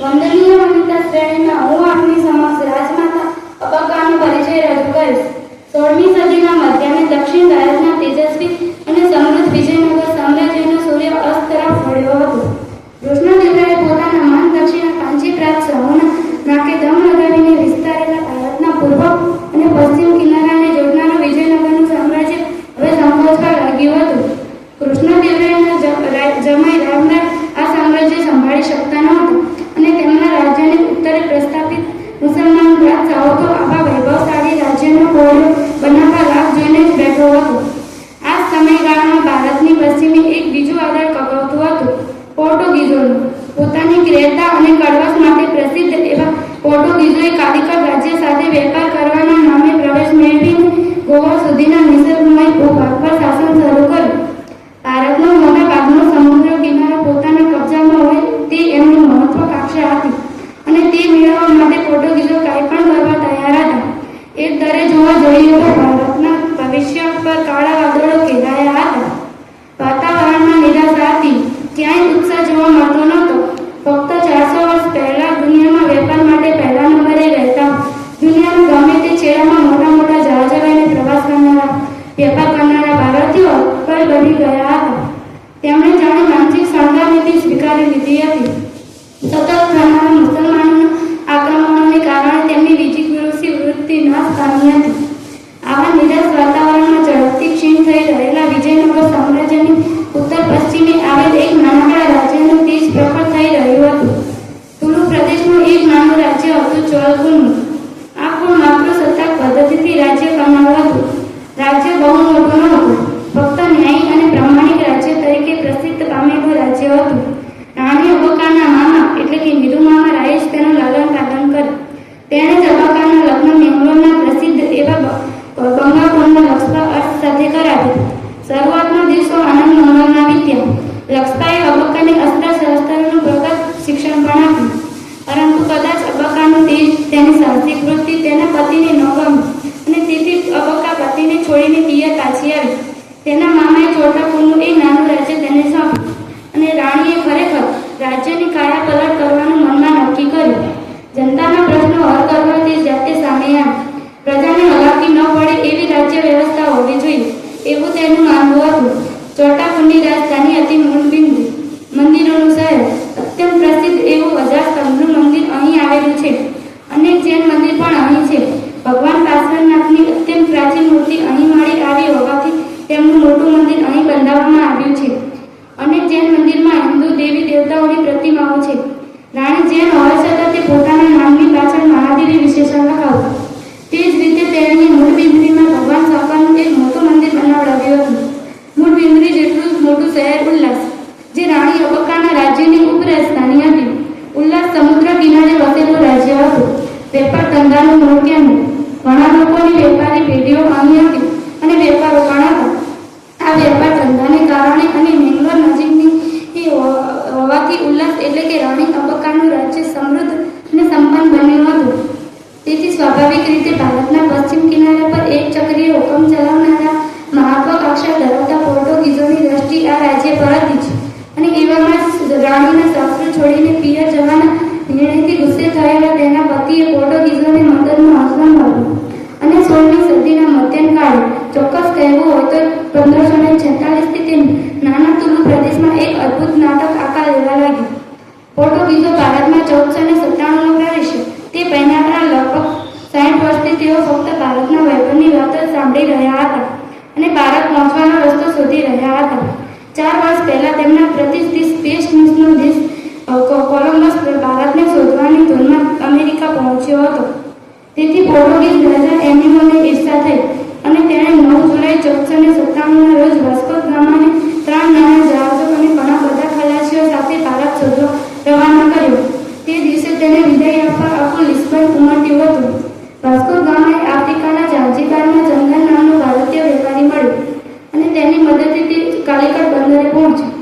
વંદનીય વનિતા શ્રેણીમાં હું આપની સમક્ષ રાજમાતા અબક્કાનો પરિચય રજૂ કરીશ. સોળમી સદીના મધ્યને દક્ષિણ ભારતના તેજસ્વી અને સમૃદ્ધ વિજયનગર પશ્ચિમે એક બીજું આધાર કપાવતું હતું, પોર્ટુગીઝોનું. પોતાની ક્રિયતા અને કડવાશ માટે પ્રસિદ્ધ એવા પોર્ટુગીઝોએ કાલિકટ રાજ્ય સાથે વેપાર કરવાના નામે પ્રવેશ મેળવીને ગોવા સુધીના નિસર્ગમય ભૂભાગ પર શાસન શરૂ કર્યું. ભારતનો મોટા ભાગનો સમુદ્ર કિનારો પોતાના કબજામાં હોય તે એમની મહત્વકાંક્ષા હતી અને તે મેળવવા માટે પોર્ટુગીઝો કાંઈ પણ કરવા તૈયાર હતા. એક દરે જોવા જોઈએ તો ભારતના ભવિષ્ય પર કાળા વાદળો ઘેરાયા હતા. વિજયનગર સામ્રાજ્યની ઉત્તર પશ્ચિમે આવેલ એક નાનકડા રાજ્યનું તેજ પ્રખર થઈ રહ્યું હતું. તુલુ પ્રદેશનું એક નાનું રાજ્ય હતું ચોલકુલનું આ કુળ માત્ર સત્તાક પદ્ધતિથી રાજ્ય કરનારું હતું. રાજ્ય બહુ મોટું નહોતું. ફક્ત ન્યાયી અને પ્રામાણિક રાજ્ય તરીકે પ્રસિદ્ધ પામેલું રાજ્ય હતું. ચોટાપુરનું એ નાનું રાજ્ય તેને સોંપ્યું. અને રાણીએ ખરેખર રાજ્યની કાયા પલટ કરવાનું મનમાં નક્કી કર્યું. જનતાના પ્રશ્નો હલ કરવા તે જાતે સામે આવી પ્રજાને હલાકી ન પડે એવી રાજ્ય વ્યવસ્થા હોવી જોઈએ. એવું તેનું માનવું હતું. ચોટાપુરની રાજધાની હતી મૂળબિંદુ મંદિરોનું શહેર અત્યંત પ્રસિદ્ધ એવું હજાર સ્તંભનું મંદિર અહીં આવેલું છે અનેક જૈન મંદિર પણ અહીં છે ભગવાન પાર્શ્વનાથની અત્યંત પ્રાચીન મૂર્તિ અહીં મળી આવી હોવાથી તેમનું મોટું મંદિર અહીં બંધાવવામાં આવ્યું છે અનેક જૈન મંદિરમાં હિન્દુ દેવી દેવતાઓની પ્રતિમાઓ છે રાણી જેમ હોય છતાં તે પોતાના નામની પાછળ મહાદેવી વિશેષણ લગાવતા તે જ રીતે તેણીએ મૂળ બિંદરીમાં ભગવાન શંકરનું એક મોટું મંદિર બનાવડાવ્યું હતું. મૂળ બિંદરી જેટલું મોટું શહેર ઉલ્લાસ, જે રાણી અબક્કાના રાજ્યની ઉપરાજધાની હતી. ઉલ્લાસ સમુદ્ર કિનારે વસેલું રાજ્ય હતું. વેપાર ધંધાનું મૂળ કેન્દ્ર. ઘણા લોકોની વેપારી પેઢીઓ અહીં હતી અને વેપારો પણ હતા. આ વેપાર ધંધાને કારણે અને મેંગ્લોર હો- હોવાથી ઉલ્લાસ એટલે કે રાણી તબક્કાનું રાજ્ય સમૃદ્ધ અને સંપન્ન બન્યું હતું. તેથી સ્વાભાવિક રીતે ભારતના પશ્ચિમ કિનારા પર એક ચક્રીય હુકમ ચલાવનારા મહત્વાકાંક્ષા ધરાવતા પોર્ટુગીઝોની દ્રષ્ટિ આ રાજ્ય પર હતી જ. અને એવામાં રાણીના શાસ્ત્ર છોડીને પિયર જવાના નિર્ણયથી ગુસ્સે થયેલા તેના પતિએ પોર્ટુગીઝોને મદદનું આસમાન અને સોળમી સદીના મધ્યકાળે ચોક્કસ કહેવું હોય તો પંદરસો ને છેતાલીસથી નાના તુલુ પ્રદેશમાં એક અદ્ભુત નાટક આકાર લેવા લાગ્યું. પોર્ટુગીઝો ભારતમાં ચૌદસો ને સત્તાણુંમાં પ્રવેશ્યો. તે પહેલાના લગભગ સાઠ વર્ષથી તેઓ ફક્ત ભારતના વૈભવની વાત સાંભળી રહ્યા હતા અને ભારત પહોંચવાનો રસ્તો શોધી રહ્યા હતા. ચાર વર્ષ પહેલા તેમના પ્રતિષ્ઠિત સ્પેસ મિશનનો દેશ અ, કો- કોલંબસ ભારતને શોધવાની ધૂનમાં અમેરિકા પહોંચ્યો હતો. તેથી પોર્ટુગીઝ રાજા એનિમોને ઈર્ષા થઈ અને તેણે નવ જુલાઈ ચૌદસો ને સત્તાવનના રોજ વાસ્કો ગામાને ત્રણ નાના જહાજો અને ઘણા બધા ખલાસીઓ સાથે ભારત શોધવા રવાના કર્યો. તે દિવસે તેને વિદાય આપવા આખું લિસ્બન ઉમટ્યું હતું. વાસ્કો ગામાએ આફ્રિકાના ઝાંઝીબારમાં જંગલ નામનો ભારતીય વેપારી મળ્યો અને તેની મદદથી તે કાલિકટ બંદરે પહોંચ્યો.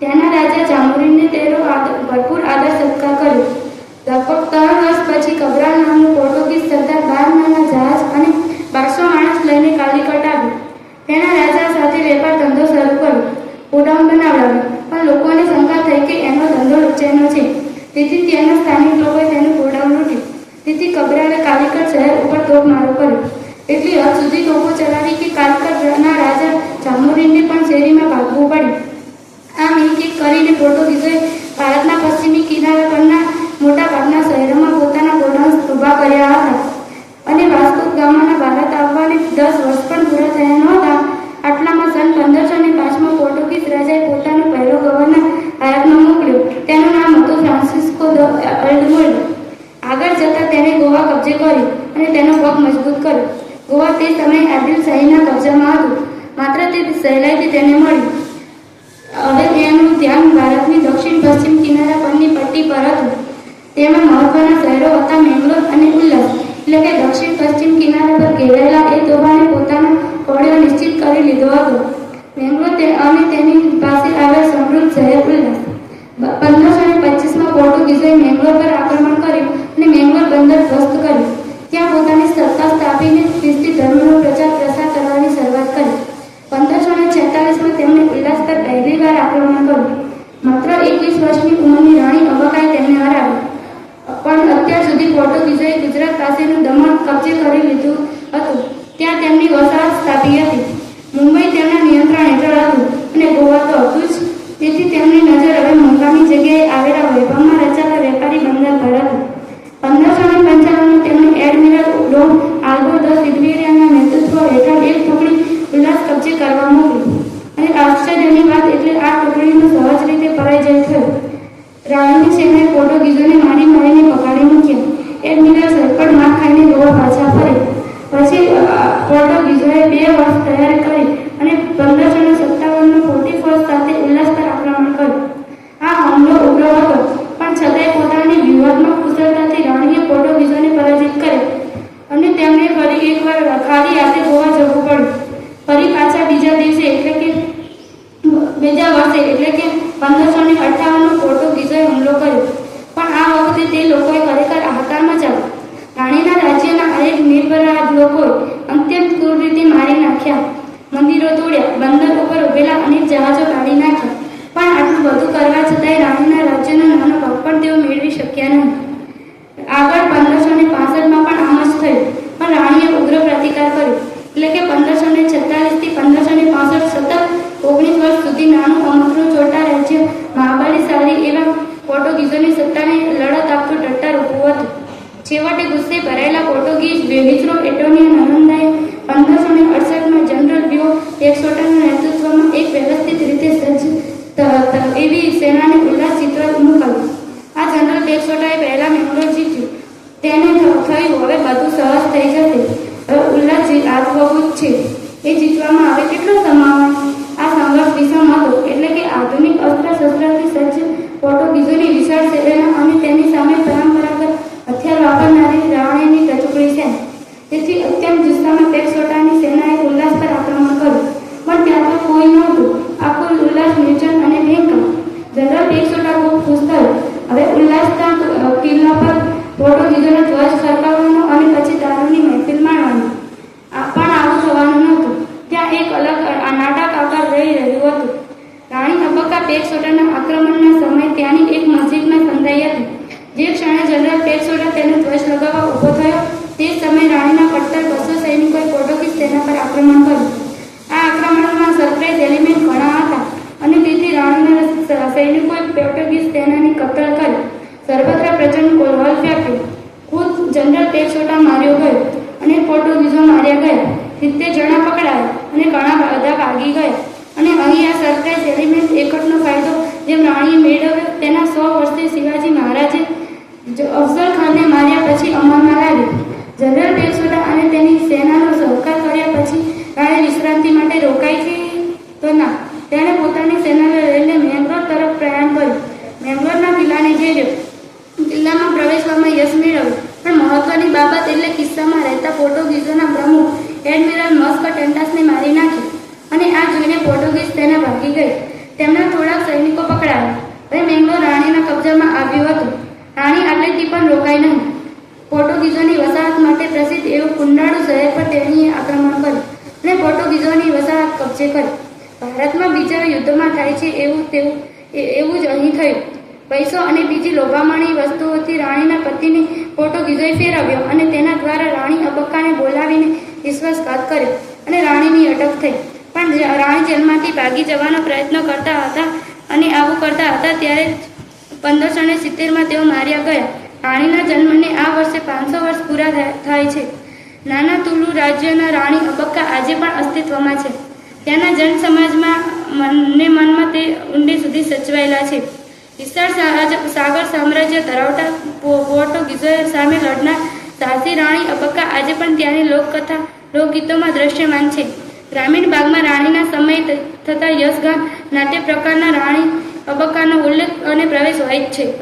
ત્યાંના રાજા જામુરીને તેનો ભરપૂર આદર, સત્કાર કર્યો. લગભગ ત્રણ વર્ષ પછી કબરા નામનું પોર્ટુગીઝ સરદાર બાર મહિના જહાજ અને બારસો માણસ લઈને કાલિકટ આવ્યું. તેના રાજા સાથે વેપાર ધંધો શરૂ કર્યો. ગોડાઉન બનાવડાવ્યું. પણ લોકોને શંકા થઈ કે એનો ધંધો રચાયનો છે. તેથી ત્યાંના સ્થાનિક લોકોએ તેનું ગોડાઉન લૂટ્યું. તેથી કબરાએ કાલિકટ શહેર ઉપર તોપમારો કર્યો. એટલી હદ સુધી તોપો ચલાવી કે કાલિકટના રાજા જામુરીને પણ શેરીમાં ભાગવું પડ્યું. આમ એક એક કરીને પોર્ટુગીઝોએ ભારતના પશ્ચિમી કિનારા પરના મોટા ભાગના શહેરોમાં પોતાના ગોડાઉન્સ ઊભા કર્યા હતા. અને વાસ્કો ગામાના ભારત આવવાને દસ વર્ષ પણ પૂરા થયા નહોતા. આટલામાં સન પંદરસો ને પાંચમાં પોર્ટુગીઝ રાજાએ પોતાનો પહેલો ગવર્નર ભારતમાં મોકલ્યો. તેનું નામ હતું ફ્રાન્સિસ્કો દ એલ્ડમોલ્ડ આગળ જતાં તેણે ગોવા કબજે કર્યું અને તેનો પગ મજબૂત કર્યો. ગોવા તે સમયે આદિલ શાહીના કબજામાં હતું. માત્ર તે સહેલાઈથી તેને મળ્યું. હવે તેનું ધ્યાન ભારતની દક્ષિણ પશ્ચિમ કિનારા પરની પટ્ટી પર હતું. તેમાં મહત્વના શહેરો હતા મેંગ્રોવ અને ઉલ્લાસ, એટલે કે દક્ષિણ પશ્ચિમ કિનારા પર ઘેરાયેલા એ તોફાને પોતાનો કોળિયો નિશ્ચિત કરી લીધો હતો. મેંગ્રોવ અને તેની પાસે આવેલ સમૃદ્ધ શહેર ઉલ્લાસ. પંદરસો ને પચીસમાં પોર્ટુગીઝોએ મેંગ્લોર પર આક્રમણ કર્યું અને મેંગ્લોર બંદર ધ્વસ્ત કર્યું. ત્યાં પોતાની સત્તા સ્થાપીને ખ્રિસ્તી ધર્મનો પ્રચાર પ્રસાર કરવાની શરૂઆત કરી. પંદરસો ને છેતાલીસમાં તેમણે ઉલ્લાસ પર પહેલી વાર આક્રમણ કર્યું. માત્ર એકવીસ વર્ષની ઉંમરની રાણી અબકાએ તેમને હરાવી. પણ અત્યાર સુધી પોર્ટુગીઝોએ ગુજરાત પાસેનું દમણ કબજે કરી લીધું હતું. ત્યાં તેમની વસાહત સ્થાપી હતી. મુંબઈ તેમના નિયંત્રણ હેઠળ હતું અને ગોવા તો હતું જ. તેથી તેમની નજર હવે મુકામી જગ્યાએ આવેલા વૈભવમાં રચાતા વેપારી બંદર પર હતી. પંદરસો ને પંચાવનમાં તેમણે એડમિરલ ડોમ આલ્બો દ સિલ્વેરિયાના નેતૃત્વ હેઠળ એક ટુકડી ઉલ્લાસ કબજે કરવા મોકલી. અને આશ્ચર્યની વાત એટલે આ ટુકડીનો સહજ રીતે પરાજય થયો રાણીની સેનાએ પોર્ટુગીઝોને મારી મારીને પકડી મૂક્યા એડમિરલ સરપટ માર ખાઈને ગોવા પાછા ફરે પછી અ, પોર્ટુગીઝોએ બે વર્ષ તૈયારી કરી અને પંદરસો ને સત્તાવનમાં ફોર્ટી ફોર્સ સાથે ઉલ્લાસ પર આક્રમણ કર્યું આ હુમલો ઉગ્ર હતો પણ છતાંય પોતાની વ્યૂહાત્મક કુશળતાથી રાણીએ પોર્ટુગીઝોને પરાજિત કર્યા અને તેમને ફરી એકવાર ખાલી હાથે ગોવા જવું પડ્યું ફરી પાછા બીજા દિવસે એટલે કે બીજા વર્ષે એટલે કે પંદરસો ને અઠ્ઠાવનમાં પોર્ટુગીઝોએ હુમલો કર્યો પણ આ વખતે તે લોકોએ ખરેખર હાહાકાર મચાવ્યો રાણીના રાજ્યના અનેક નિર્ભરાધ લોકોએ અત્યંત ક્રૂર રીતે મારી નાખ્યા મંદિરો તોડ્યા. બંદર ઉપર ઉભેલા અનેક જહાજો કાઢી નાખ્યા. પણ આટલું બધું કરવા છતાંય રાણીના રાજ્યનો નાનો ભાગ પણ તેઓ મેળવી શક્યા નહીં આગળ પંદરસો ને પાસઠમાં પણ આમ જ થયું. પણ રાણીએ ઉગ્ર પ્રતિકાર કર્યો. એટલે કે પંદરસો ને છેતાલીસથી પંદરસો ને પાસઠ સતત ઓગણીસ વર્ષ સુધી નાનું અમથરું ચોટા રાજ્ય મહાબળીશાળી એવા પોર્ટુગીઝોની સત્તાને લડત આપતું ટટ્ટાર ઊભું હતું. છેવટે ગુસ્સે ભરાયેલા પોર્ટુગીઝ વિચરો એટોનિયો નરંદાએ પંદરસો ને અડસઠમાં જનરલ બ્યો એક્સોટાના નેતૃત્વમાં એક વ્યવસ્થિત રીતે સજ્જ એવી સેનાને ઉલ્લાસ ચિત્ર મોકલ્યું. આ જનરલ બેક્સોટાએ પહેલા મેંગ્લોર જીત્યું. તેને થયું. હવે બધું સહજ થઈ જશે. હવે ઉલ્લાસ જી- છે, એ જીતવામાં હવે કેટલો સમાવે આ સંઘર્ષ વિષમ હતો. એટલે કે આધુનિક અસ્ત્ર શસ્ત્રથી સજ્જ પોર્ટુગીઝોની વિશાળ સેના અને તેની સામે પરંપરાગત હથિયાર વાપરનારી રાવણની ટચુકડી છે. તેથી અત્યંત જુસ્સામાં પેક્સોટાની સેનાએ ઉલ્લાસ પર આક્રમણ કર્યું. પણ ત્યાં તો કોઈ નહોતું. આખો ઉલ્લાસ, નિર્જન અને ભયંકર જનરલ પેક્સોટા ખૂબ ખુશ થયો. હવે ઉલ્લાસના કિલ્લા પર પોર્ટુગીઝોનો ધ્વજ સરકાવવાનો અને પછી દારૂની મહેફિલ માણવાની. પણ આવું થવાનું નહોતું. ત્યાં એક અલગ નાટક આકાર રહી રહ્યું હતું. રાણી અબક્કા પેક્સોટાના આક્રમણના સમયે ત્યાંની એક મસ્જિદમાં સંધાઈ હતી જે ક્ષણે જનરલ પેક્સોટા તેનો ધ્વજ લગાવવા ઊભો થયો તે જ સમયે રાણીના કટ્ટર બસો સૈનિકોએ પોર્ટુગીઝ સેના પર આક્રમણ કર્યું આ આક્રમણમાં સરપ્રાઇઝ એલિમેન્ટ ઘણા હતા અને તેથી રાણીના સ- સૈનિકોએ પોર્ટુગીઝ સેનાની કત્તલ કરી સર્વત્ર પ્રચંડ કોલહલ ફેંક્યો ખુદ જનરલ પેક્સોટા માર્યો ગયો અને પોર્ટુગીઝો માર્યા ગયા. સિત્તેર જણા પકડાયા અને ઘણા બધા ભાગી ગયા. અને અહીં આ સરકારી એલિમેન્ટ એકટનો ફાયદો જેમ રાણીએ મેળવ્યો તેના સો વર્ષથી શિવાજી મહારાજે જ- અફઝલ ખાનને માર્યા પછી અમલમાં લાવ્યો. જનરલ બેસોડા અને તેની સેનાનો સહકાર કર્યા પછી રાણી વિશ્રાંતિ માટે રોકાઈ છે તો ના, તેણે પોતાની સેનાને લઈને મેંગ્લોર તરફ પ્રયાણ કર્યું. મેંગ્લોરના કિલ્લાને ઘેર્યો. કિલ્લામાં પ્રવેશવામાં યશ મેળવ્યું. મહત્વની બાબત એટલે કિસ્સામાં રહેતા પોર્ટુગીઝોના પ્રમુખ એડમિરલ મસ્ક ટેન્ટાસને મારી નાખી અને આ જોઈને પોર્ટુગીઝ તેના ભાગી ગઈ. તેમના થોડા સૈનિકો પકડાયા. અને મેંગ્લોર રાણીના કબજામાં આવ્યું હતું. રાણી આટલેથી પણ રોકાઈ નહીં. પોર્ટુગીઝોની વસાહત માટે પ્રસિદ્ધ એવું કુંડાળુ શહેર પર તેણીએ આક્રમણ કર્યું અને પોર્ટુગીઝોની વસાહત કબજે કરી. ભારતમાં બીજા યુદ્ધમાં થાય છે એવું તેવું એવું જ અહીં થયું. પૈસો અને બીજી લોભામણી વસ્તુઓથી રાણીના પતિને પોર્ટુગીઝોએ ફેરવ્યો અને તેના દ્વારા રાણી અબક્કાને બોલાવીને વિશ્વાસઘાત કર્યો અને રાણીની અટક થઈ. પણ રાણી જેલમાંથી ભાગી જવાનો પ્રયત્ન કરતા હતા અને આવું કરતા હતા ત્યારે પંદરસો ને સિત્તેરમાં તેઓ માર્યા ગયા. રાણીના જન્મને આ વર્ષે પાંચસો વર્ષ પૂરા થાય છે. નાના તુલુ રાજ્યના રાણી અબક્કા આજે પણ અસ્તિત્વમાં છે. ત્યાંના જન સમાજમાં મનને મનમાં તે ઊંડે સુધી સચવાયેલા છે. વિશાળ સાગર સામ્રાજ્ય ધરાવતા પો- પોર્ટુગીઝો સામે લડનાર ઝાંસી રાણી અબક્કા આજે પણ ત્યાંની લોકકથા, લોકગીતોમાં દ્રશ્યમાન છે. ગ્રામીણ ભાગમાં રાણીના સમયે થતા યશગાન નાટ્ય પ્રકારના રાણી અબક્કાનો ઉલ્લેખ અને પ્રવેશ હોય છે.